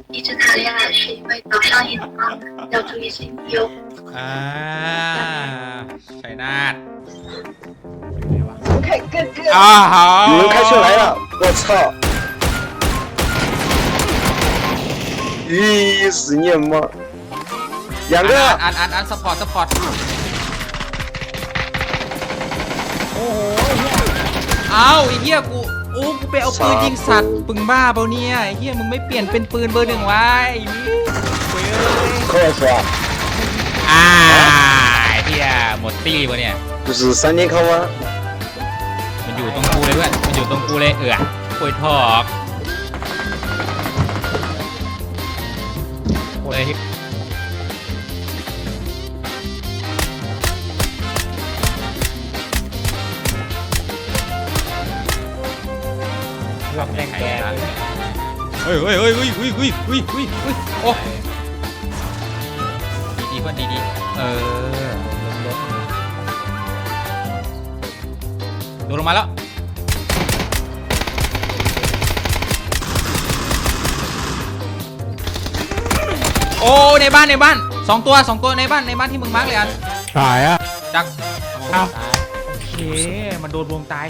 谈恋爱是因为早上瘾了吗？要注意心率哦。 อ่าชัยนาท 开哥哥， อ้าว 有人开车来了，我操！咦，死你妈！两 อัน 个， อันอันอันสปอร์ตสปอร์ต โอ้โห อ้าวไอ้เหี้ยกู โอ้กูไปเอาปืนยิงสัตว์ปึงบ้าเปล่าเนี่ยไอ้เหี้ยมึงไม่เปลี่ยนเป็นปืนเบอร์หนึ่งวะไอ้เหี้ยเว้ย 快说， อ่าไอ้เหี้ยหมดตี้ปะเนี่ย 不是三天考吗？ มันอยู่ตรงกูเลยเพื่อนมันอยู่ตรงกูเลยเอือคุยทอกโอ้ย รับแรงแกนเฮ้ยเฮ้ยเฮ้ยเฮ้ยเฮ้ยเฮ้ยเฮ้ยเฮ้ยเฮ้ยโอ้ดีดีเพื่อนดีดีเออโดนลงมาแล้วโอ้ในบ้านในบ้านสองตัวสองตัวในบ้านในบ้านที่มึงมาร์กเลยอันตายอะดักเอาโอเคมันโดนวงตาย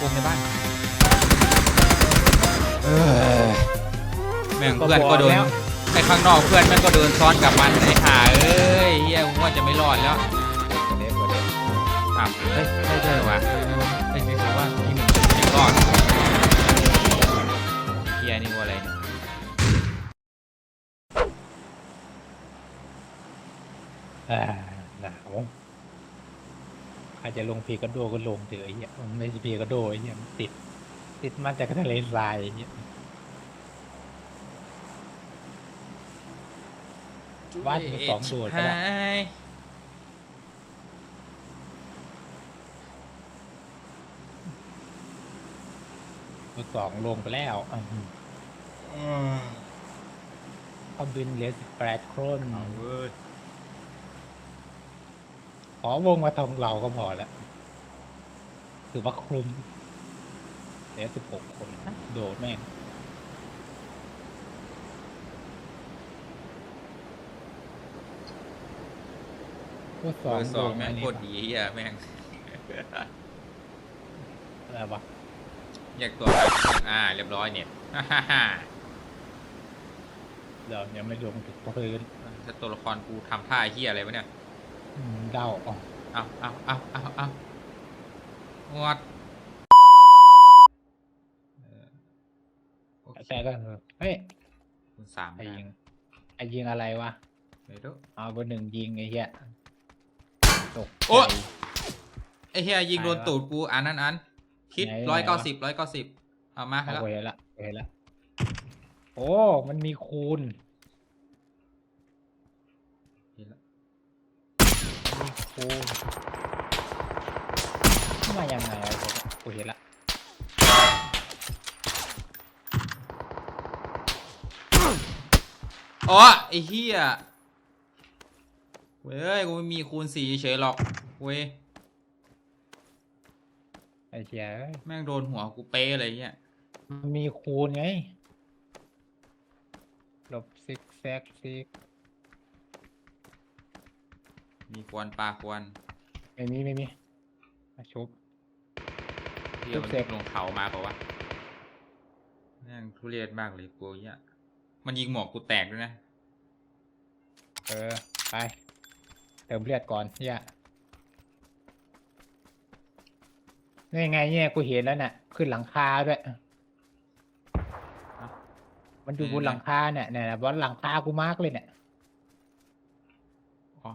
วงในบ้าน เออแม่งเพื่อนก็โดนไอ้ข้างนอกเพื่อนแม่งก็เดินซ้อนกับมันไอ้ห่าเอ้ยเฮียกูว่าจะไม่รอดแล้วอะเฮ้ยใช่ใช่ว่ะเฮ้ยไม่รู้ว่าที่มึงยังรอดเฮียนี่ว่าอะไรเนี่ยอ่าหนาวใครจะลงพีกระโดก็ลงเถอะไอ้เหี้ยมันไม่ใช่พีกระโดไอ้เหี้ยมันติด ติดมาจากทะเลทรายไอ้เหี้ยบ้านมีสองโดดก็ได้หายมือสองลงไปแล้วอืมเอาบินเหลือสิบแปดคนเอาเว้ยขอวงมาทองเราก็พอแล้วถือว่าคลุม เหลือสิบหกคนโดดแม่งก็สเบอองร์สองโดดแม่งนี่โคตรดีอะแม่ง อะไรวะแยกตัวกันอ่า เรียบร้อยเนี่ยฮ่าฮ่าฮ่าเดี๋ยวยังไม่ลงถึงพื้นถ้าตัวละครกูทำท่าเฮียอะไรวะเนี่ยอืมเดาอ๋อเอาเอาเอาเอาเอางดเออโอเค แต่ก็เออเฮ้ยคุณสามไอ้ยิงนะไอ้ยิงอะไรวะไม่รู้เอาเบอร์หนึ่งยิงไอ้เหี้ยตกใจโอ๊ย ไอ้เฮียยิงโดนตูดกูอันนั้นอันคิดไหนร้อยไหนเก้าวสิบร้อยเก้าสิบเอามาให้เอาแล้วไว้ละไว้ละโอ้มันมีคูณเห็นแล้วมีคูณมายังไงอะกูเห็นละ อ๋อไอ้เฮียเว้ยกูไม่มีคูณสี่เฉยๆหรอกเว้ยไอ้เหี้ยเอ้ยแม่งโดนหัวกูเป๊ะเลยเงี้ยมันมีคูณไง ลบซิกแซกซิกมีควนปลาควนไม่มีไม่มีมาชุบ เที่ยวมันเสร็จลงเขามาเปล่าวะแม่งทุเรศมากเลยกูเนี้ย มันยิงหมวกกูแตกด้วยนะ เออ ไป เติมเลือดก่อนเฮียนี่ไงเนี่ยกูเห็นแล้วน่ะ ขึ้นหลังคาด้วย มันอยู่บนหลังคาเนี่ยเนี่ยบนหลังคากูมาร์กเลยเนี่ยอ๋อ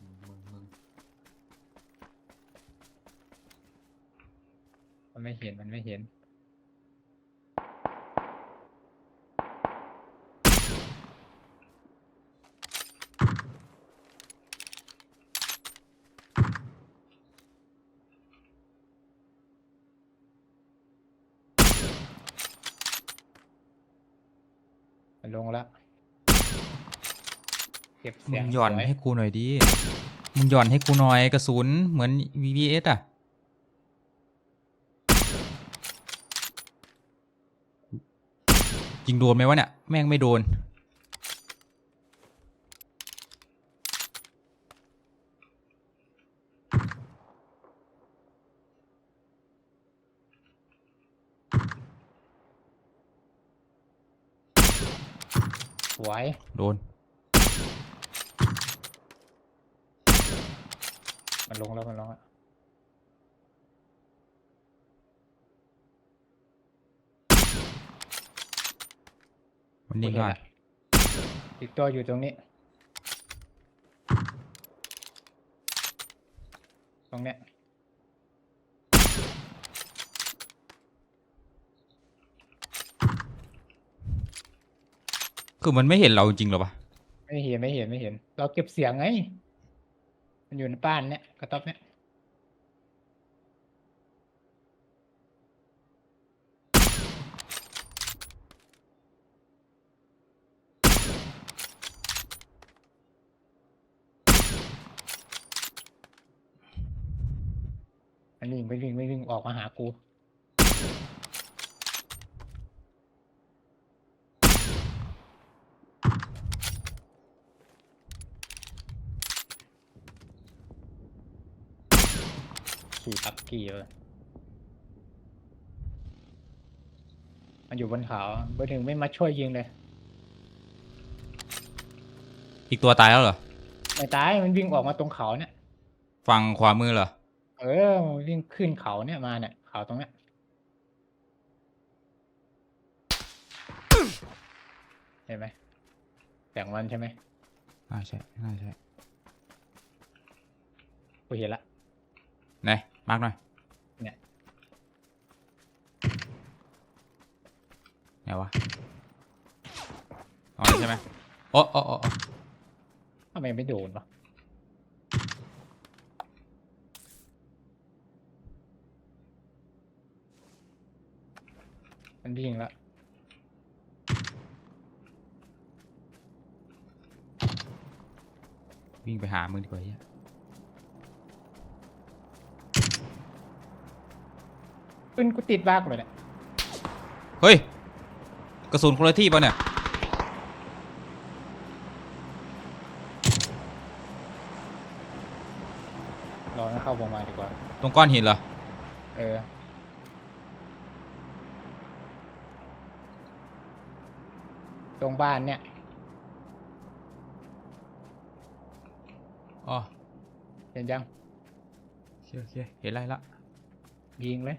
มึงมึงมึงมันไม่เห็น มันไม่เห็น ลงแล้วเก็บมึเสียงงหย่อนสวยให้กูหน่อยดิ มึงหย่อนให้กูหน่อยกระสุนเหมือน VVS อะกยิงโดนไหมวะเนี่ย แม่งไม่โดน สวย โดน มันลงแล้วมันลงแล้วมันนิ่งก่อนอีกตัวอยู่ตรงนี้ ตรงเนี้ย คือมันไม่เห็นเราจริงหรอวะไม่เห็นไม่เห็นไม่เห็น เราเก็บเสียงไง มันอยู่ในบ้านเนี้ยกระต๊อบเนี้ยมันวิ่งไม่วิ่งไม่วิ่งออกมาหากู ขี่ปักกี่เลยมันอยู่บนเขาเบอร์ถึงไม่มาช่วยยิงเลย อีกตัวตายแล้วเหรอ ไม่ตายมันวิ่งออกมาตรงเขาเนี่ย ฝั่งขวามือเหรอ เออมันวิ่งขึ้นเขาเนี่ยมาเนี่ยเขาตรงเนี้ยเห็นไหมแสงวันใช่ไหมน่าใช่ น่าใช่กูเห็นละ ไหน มาร์กหน่อยเนี่ยไหนวะเอาเลยใช่ไหมโอ้โอ้โอ้โอ้ทำไมไม่โดนวะมันวิ่งละวิ่งไปหามึงดีกว่าเฮีย ปืนกูติดบ้ากเลยเนี่ยเฮ้ย กระสุนคนละที่ป่ะเนี่ย รอให้เข้าวงมาดีกว่า ตรงก้อนหินเหรอ เออ ตรงบ้านเนี่ย อ๋อเห็นยัง โอเคโอเคเห็นไรละ ยิงเลย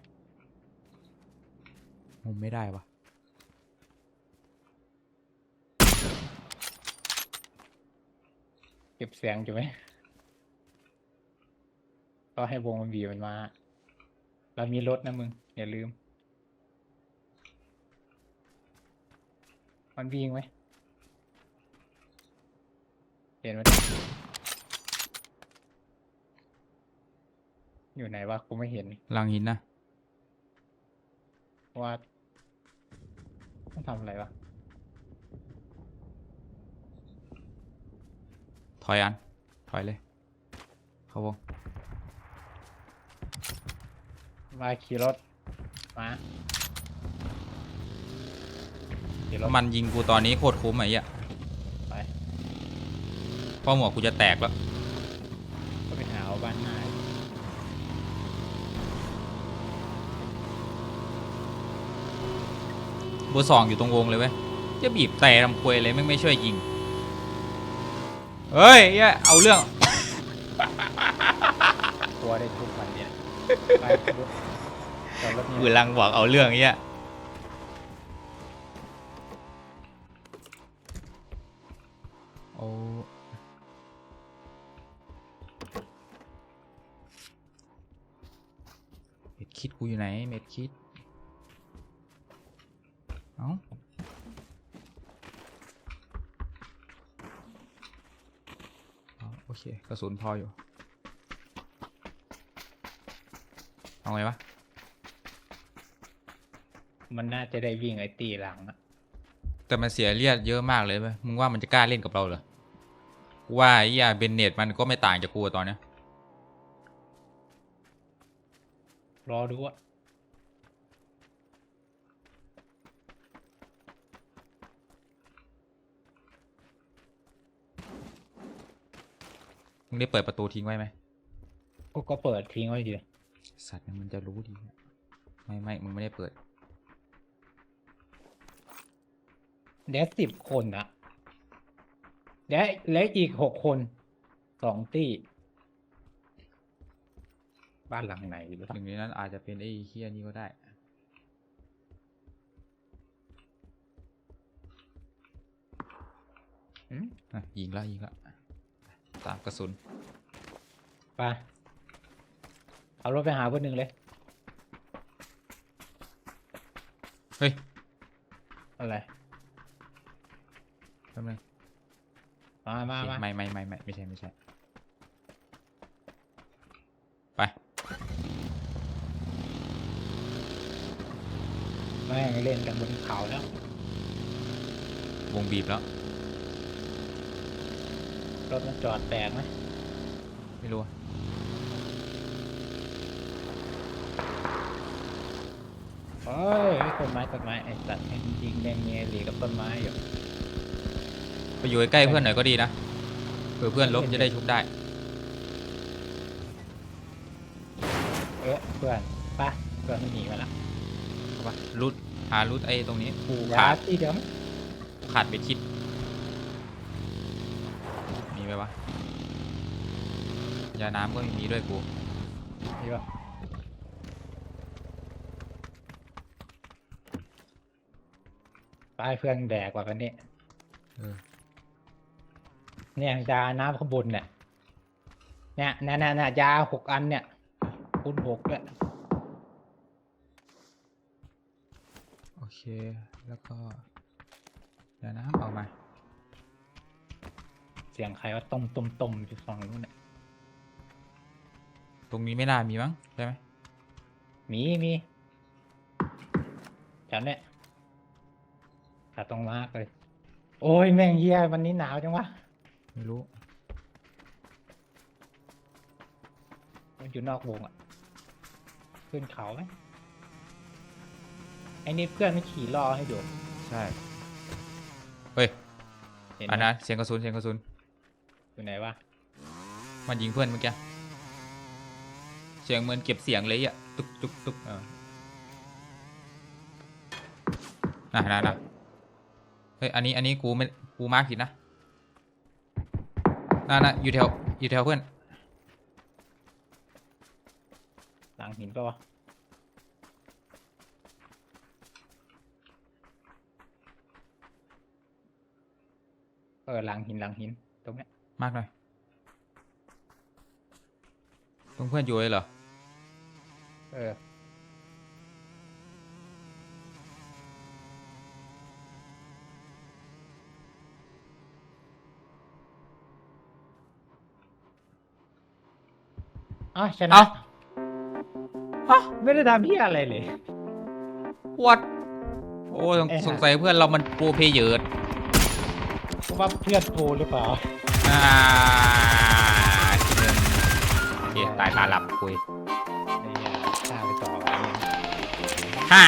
มุมไม่ได้วะเก็บเสียงอยู่ไหมก็ให้วงมันบีบมันมา เรามีรถนะมึง อย่าลืม มันวิ่งไหมเห็นไหมอยู่ไหนวะกูไม่เห็นหลังหินนะ ว่าต้องทำอะไรวะถอยอัน ถอยเลย เข้าวงมาขี่รถ มาขี่รถมันยิงกูตอนนี้โคตรคุ้มไอ้เหี้ยไป เพราะหมวกกูจะแตกแล้ว ก็ไปหาเอาบ้านหน้า เบอร์สองอยู่ตรงวงเลยเว้ยจะบีบแต่ทำควยเลยไม่งไม่ช่วยยิง เฮ้ยเหี้ยเอาเรื่องกลัวได้ทุกวันเนี่ยไปรถจอดรถกูเนี่ยกำลังบอกเอาเรื่องเนี้ย โอ้ เม็ดคิดกูอยู่ไหน เม็ดคิด เอ้าเอาโอเค กระสุนพออยู่ เอาไงวะ มันน่าจะได้วิ่งไอ้ตีหลังอะแต่มันเสียเลือดเยอะมากเลยเว้ยมึงว่ามันจะกล้าเล่นกับเราเหรอกูว่าไอ้เหี้ยเบนเนตมันก็ไม่ต่างจากกูอะตอนเนี้ยรอดูอะ มึงได้เปิดประตูทิ้งไว้ไหมกูก็เปิดทิ้งไว้อยู่สัตว์มันจะรู้ดี ไม่ไม่มึงไม่ได้เปิด เดี๋ยวสิบคนอะเดี๋ยวแล้วอีกหกคนสองตี้ บ้านหลังไหนหรือหนึ่งในนั้นอาจจะเป็นไอ้เฮียนี่ก็ได้หืมอะยิงแล้วยิงแล้ว ตามกระสุน ไปเอารถไปหาเพื่อนหนึ่งเลย เฮ้ยอะไรแป๊บนึงมามามาไม่ไม่ไม่ไม่ไม่ใช่ไม่ใช่ ไปแม่งเล่นกันบนเขาแล้ว วงบีบแล้ว รถมันจอดแปลกไหมไม่รู้อะเฮ้ยต้นไม้ต้นไม้ไอ้สัตว์แม่งยิงแดงเมียหลีกับต้นไม้อยู่ไปอยู่ใกล้ๆเพื่อนหน่อยก็ดีนะเผื่อเพื่อนลบจะได้ชุบได้ เอ๊ะเพื่อนไปเพื่อนมันหนีมาละเข้าปะรูดหารูดไอ้ตรงนี้กูยาขาดที่เดิมขาดไปชิดมี ไหมวะยาน้ำก็ไม่มีด้วยกูนี่ป่ะไปเพื่อนแดกกว่ากันนี่เออเนี่ยยาน้ำข้างบนเนี่ยเนี่ยน่ะน่ะน่ะยาหกอันเนี่ยคูณหกด้วยโอเค แล้วก็ยาน้ำเอามาเสียงใครว่าต้มต้มต้มอยู่ฝั่งนู้นเนี่ยตรงนี้ไม่น่ามีมั้งใช่ไหมมีมีแถวเนี้ยตัดตรงมากเลย โอ้ยแม่งเฮียวันนี้หนาวจังวะไม่รู้มันอยู่นอกวงอะ ขึ้นเขาไหมไอ้นี่เพื่อนไม่ขี่ล่อให้ดูใช่เฮ้ยเห็นอันไหมนั้นเสียงกระสุนเสียงกระสุน อยู่ไหนวะมันยิงเพื่อนเมื่อกี้เสียงเหมือนเก็บเสียงเลยอะตุกตุกตุกเออน่ะน่ะน่ะเฮ้ยอันนี้อันนี้กูไม่กูมาร์คผิดนะน่ะน่ะอยู่แถวอยู่แถวเพื่อนหลังหินปะวะเออหลังหินหลังหินตรงเนี้ย มากหน่อยตรงเพื่อนอยู่เลยเหรอ เออ อ้าวชนะ เอ้า ฮะ ไม่ได้ทำเพี้ยอะไรเลย วัด โอ้สงเอ๊ะ สงสัยเพื่อนเรามันโปรเพเยอร์ เพราะว่าเพื่อนโทรหรือเปล่า อ่าเดินโอเคตายตาหลับคุยไอ้เหี้ยฆ่าไปต่อไว้เนี่ยฮ่า